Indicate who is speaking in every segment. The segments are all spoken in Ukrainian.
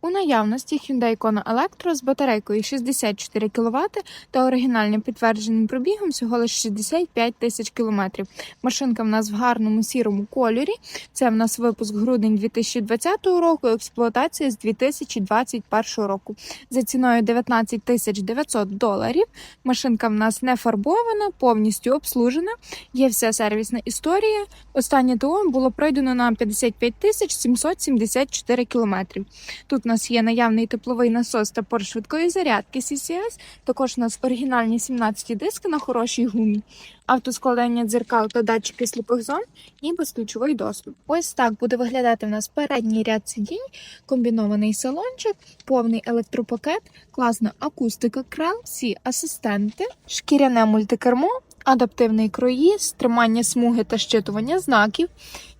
Speaker 1: У наявності Hyundai Kona Electro з батарейкою 64 кВт та оригінальним підтвердженим пробігом всього лише 65 тисяч кілометрів. Машинка в нас в гарному сірому кольорі. Це в нас випуск грудень 2020 року, експлуатація з 2021 року. За ціною 19 тисяч 900 доларів. Машинка в нас не фарбована, повністю обслужена. Є вся сервісна історія. Останнє ТО було пройдено на 55 тисяч 774 кілометрів. Тут у нас є наявний тепловий насос та порт швидкої зарядки CCS. Також у нас оригінальні 17 диски на хорошій гумі, автоскладання дзеркал та датчики сліпих зон і безключовий доступ. Ось так буде виглядати в нас передній ряд сидінь, комбінований салончик, повний електропакет, класна акустика крел, всі асистенти, шкіряне мультикермо. Адаптивний круїз, тримання смуги та щитування знаків.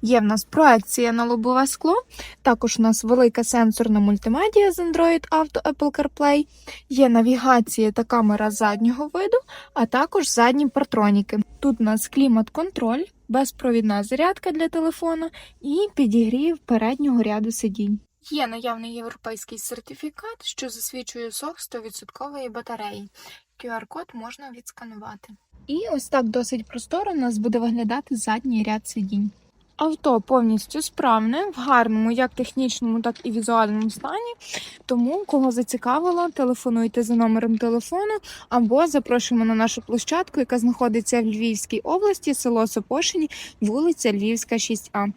Speaker 1: Є в нас проекція на лобове скло. Також у нас велика сенсорна мультимедіа з Android Auto Apple CarPlay. Є навігація та камера заднього виду, а також задні партроніки. Тут у нас клімат-контроль, безпровідна зарядка для телефона і підігрів переднього ряду сидінь. Є наявний європейський сертифікат, що засвідчує сок 100% батареї. QR-код можна відсканувати. І ось так досить просторо у нас буде виглядати задній ряд сидінь. Авто повністю справне, в гарному як технічному, так і візуальному стані. Тому, кого зацікавило, телефонуйте за номером телефону або запрошуємо на нашу площадку, яка знаходиться в Львівській області, село Сопошині, вулиця Львівська, 6А.